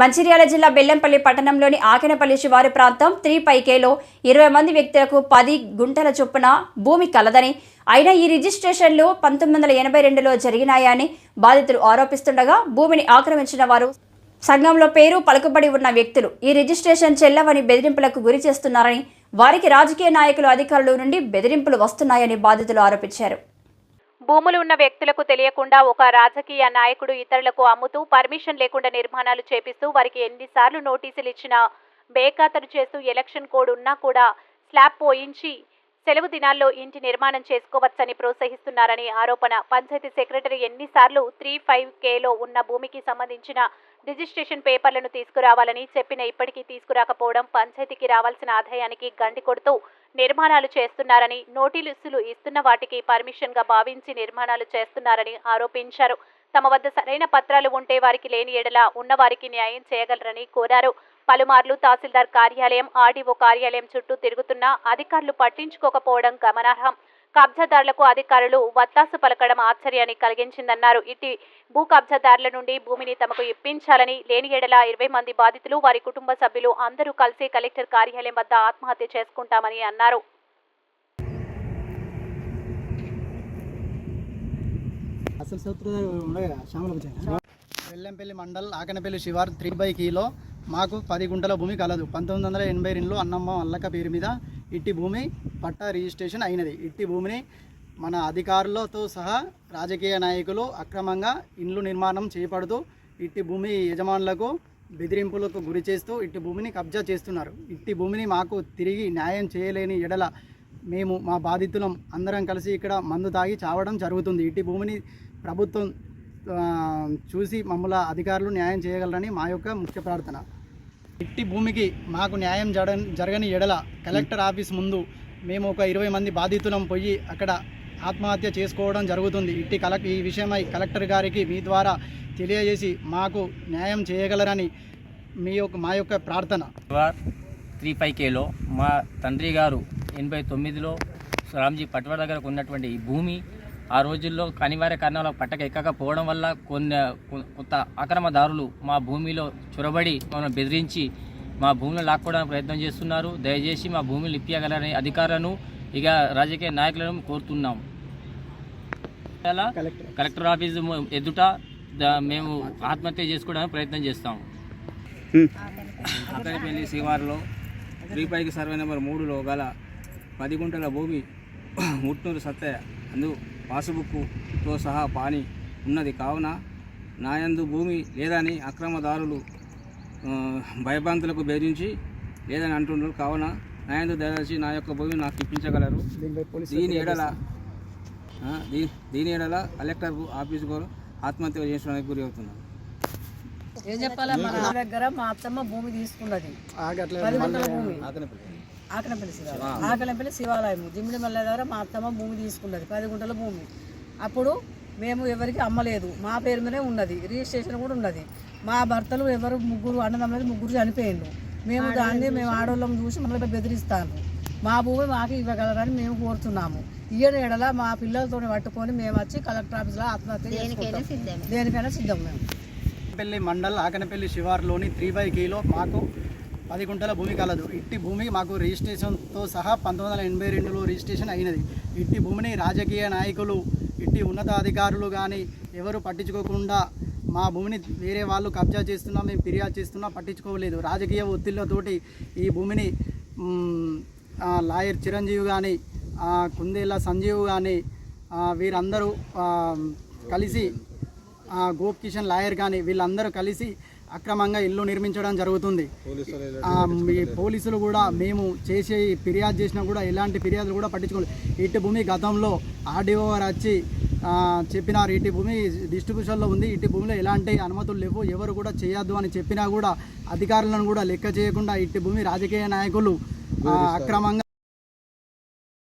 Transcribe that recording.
మంచిర్యాల జిల్లా బెల్లంపల్లి పట్టణంలోని ఆకెనపల్లి శివారు ప్రాంతం త్రీ పైకేలో ఇరవై మంది వ్యక్తులకు పది గుంటల చొప్పున భూమి కలదని. అయినా ఈ రిజిస్ట్రేషన్లు పంతొమ్మిది వందల ఎనభై రెండులో జరిగినాయని బాధితులు ఆరోపిస్తుండగా భూమిని ఆక్రమించిన వారు సంఘంలో పేరు పలుకుబడి ఉన్న వ్యక్తులు ఈ రిజిస్ట్రేషన్ చెల్లవని బెదిరింపులకు గురి చేస్తున్నారని వారికి రాజకీయ నాయకులు అధికారుల నుండి బెదిరింపులు వస్తున్నాయని బాధితులు ఆరోపించారు. భూములు ఉన్న వ్యక్తులకు తెలియకుండా ఒక రాజకీయ నాయకుడు ఇతరులకు అమ్ముతూ పర్మిషన్ లేకుండా నిర్మాణాలు చేపిస్తూ వారికి ఎన్నిసార్లు నోటీసులు ఇచ్చినా బేఖాతరు చేస్తూ ఎలక్షన్ కోడ్ ఉన్నా కూడా స్లాబ్ పోయించి సెలవు దినాల్లో ఇంటి నిర్మాణం చేసుకోవచ్చని ప్రోత్సహిస్తున్నారని ఆరోపణ. పంచాయతీ సెక్రటరీ ఎన్నిసార్లు త్రీ ఫైవ్ కేలో ఉన్న భూమికి సంబంధించిన రిజిస్ట్రేషన్ పేపర్లను తీసుకురావాలని చెప్పిన ఇప్పటికీ తీసుకురాకపోవడం పంచాయతీకి రావాల్సిన ఆదాయానికి గండి కొడుతూ నిర్మాణాలు చేస్తున్నారని నోటీసులు ఇస్తున్న వాటికి పర్మిషన్గా భావించి నిర్మాణాలు చేస్తున్నారని ఆరోపించారు. తమ వద్ద సరైన పత్రాలు ఉంటే వారికి లేని ఎడల ఉన్న వారికి న్యాయం చేయగలరని కోరారు. పలుమార్లు తహసీల్దార్ కార్యాలయం ఆర్డీఓ కార్యాలయం చుట్టూ తిరుగుతున్నా అధికారులు పట్టించుకోకపోవడం గమనార్హం. కబ్జాదారులకు అధికారులు వత్తాసు పలకడం ఆశ్చర్యాన్ని కలిగించిందన్నారు. ఇటు భూ కబ్జాదారుల నుండి భూమిని తమకు ఇప్పించాలని లేని ఎడల ఇరవై మంది బాధితులు వారి కుటుంబ సభ్యులు అందరూ కలిసి కలెక్టర్ కార్యాలయం వద్ద ఆత్మహత్య చేసుకుంటామని అన్నారు. వెల్లంపల్లి మండల్ ఆకనపల్లి శివార్ త్రీ బై కీలో. మాకు పది గుంటల భూమి కలదు. పంతొమ్మిది వందల ఎనభై రెండులో అన్నమ్మ అల్లక పేరు మీద ఇట్టి భూమి పట్టా రిజిస్ట్రేషన్ అయినది. ఇట్టి భూమిని మన అధికారులతో సహా రాజకీయ నాయకులు అక్రమంగా ఇండ్లు నిర్మాణం చేపడుతూ ఇట్టి భూమి యజమానులకు బెదిరింపులకు గురి చేస్తూ ఇట్టి భూమిని కబ్జా చేస్తున్నారు. ఇట్టి భూమిని మాకు తిరిగి న్యాయం చేయలేని ఎడల మేము మా బాధితులం అందరం కలిసి ఇక్కడ మందు తాగి చావడం జరుగుతుంది. ఇట్టి భూమిని ప్రభుత్వం చూసి మమ్మల్ని అధికారులు న్యాయం చేయగలరని మా యొక్క ముఖ్య ప్రార్థన. ఇట్టి భూమికి మాకు న్యాయం జడ జరగని ఎడల కలెక్టర్ ఆఫీస్ ముందు మేము ఒక ఇరవై మంది బాధితులం పోయి అక్కడ ఆత్మహత్య చేసుకోవడం జరుగుతుంది. ఇట్టి కలెక్ ఈ విషయమై కలెక్టర్ గారికి మీ ద్వారా తెలియజేసి మాకు న్యాయం చేయగలరని మీ యొక్క మా యొక్క ప్రార్థన. వార్ త్రీ ఫైవ్ కేలో మా తండ్రి గారు ఎనభై తొమ్మిదిలో రామ్జీ పట్వాడ దగ్గరకు ఉన్నటువంటి ఈ భూమి ఆ రోజుల్లో అనివార్య కారణాల పట్టక ఎక్కకపోవడం వల్ల కొన్ని కొంత అక్రమదారులు మా భూమిలో చొరబడి మమ్మల్ని బెదిరించి మా భూమిని లాక్కోవడానికి ప్రయత్నం చేస్తున్నారు. దయచేసి మా భూమిని ఇప్పించగలరని అధికారులను ఇక రాజకీయ నాయకులను కోరుతున్నాం. కలెక్టర్. ఆఫీస్ ఎదుట ద- మేము ఆత్మహత్య చేసుకోవడానికి ప్రయత్నం చేస్తాము అక్కడిపల్లి శివారులో త్రీ పైకి సర్వే నెంబర్ మూడులో గల పది గుంటల భూమి ముట్నూరు సత్తయ్య అందు పాసుబుక్తో సహా పాని ఉన్నది. కావున నాయందు భూమి లేదని అక్రమదారులు భయభ్రాంతులకు బెదిరించి లేదని అంటున్నారు కావున నాయందు దయచేసి నా యొక్క భూమి నాకు ఇప్పించగలరు. దీని దీ- దీని ఎడల కలెక్టర్ ఆఫీస్ కూడా ఆత్మహత్య చేసుకోవడానికి గురి అవుతున్నారు ఏం చెప్పాలా? మన దగ్గర మా అత్తమ్మ భూమి తీసుకున్నది. భూమి. ఆకనపల్లి శివాలయం. ఆకనపల్లి శివాలయం జిమ్మిడి మల్ల దగ్గర మా అత్తమ్మ భూమి తీసుకున్నది పది గుంటల భూమి. అప్పుడు మేము ఎవరికి అమ్మలేదు మా పేరు మీదే ఉన్నది. రిజిస్ట్రేషన్ కూడా ఉన్నది. మా భర్తలు ఎవరు ముగ్గురు అన్నదమ్ములది ముగ్గురు చనిపోయిండు మేము దాన్ని మేము ఆడవాళ్ళం చూసి మనల్ని బెదిరిస్తాను మా భూమి మాకు ఇవ్వగలరని మేము కోరుతున్నాము. ఇయ్యని ఎడల మా పిల్లలతో పట్టుకొని మేము వచ్చి కలెక్టర్ ఆఫీస్లో ఆత్మహత్య దేనికైనా సిద్ధం మేము. పెళ్ళి మండల్ ఆకనపల్లి శివార్లోని త్రీ బై కీలో మాకు పది గుంటల భూమి కలదు. ఇట్టి భూమి మాకు రిజిస్ట్రేషన్తో సహా పంతొమ్మిది వందల ఎనభై రెండులో రిజిస్ట్రేషన్ అయినది. ఇట్టి భూమిని రాజకీయ నాయకులు ఇట్టి ఉన్నతాధికారులు కానీ ఎవరు పట్టించుకోకుండా మా భూమిని వేరే వాళ్ళు కబ్జా చేస్తున్నా మేము ఫిర్యాదు చేస్తున్నా పట్టించుకోలేదు. రాజకీయ ఒత్తిళ్ళతోటి ఈ భూమిని లాయర్ చిరంజీవి కానీ కుందేళ్ళ సంజీవ్ కానీ వీరందరూ కలిసి గోప్ కిషన్ లాయర్ కానీ వీళ్ళందరూ కలిసి అక్రమంగా ఇల్లు నిర్మించడం జరుగుతుంది. పోలీసులు కూడా మేము చేసే ఫిర్యాదు చేసినా కూడా ఎలాంటి ఫిర్యాదులు కూడా పట్టించుకోలేదు. ఇటు భూమి గతంలో ఆర్డీఓ గారు వచ్చి చెప్పినారు. ఇటు భూమి డిస్ట్రిబ్యూషన్లో ఉంది. ఇటు భూమిలో ఎలాంటి అనుమతులు లేవు. ఎవరు కూడా చేయొద్దు అని చెప్పినా కూడా అధికారులను కూడా లెక్క చేయకుండా ఇటు భూమి రాజకీయ నాయకులు అక్రమంగా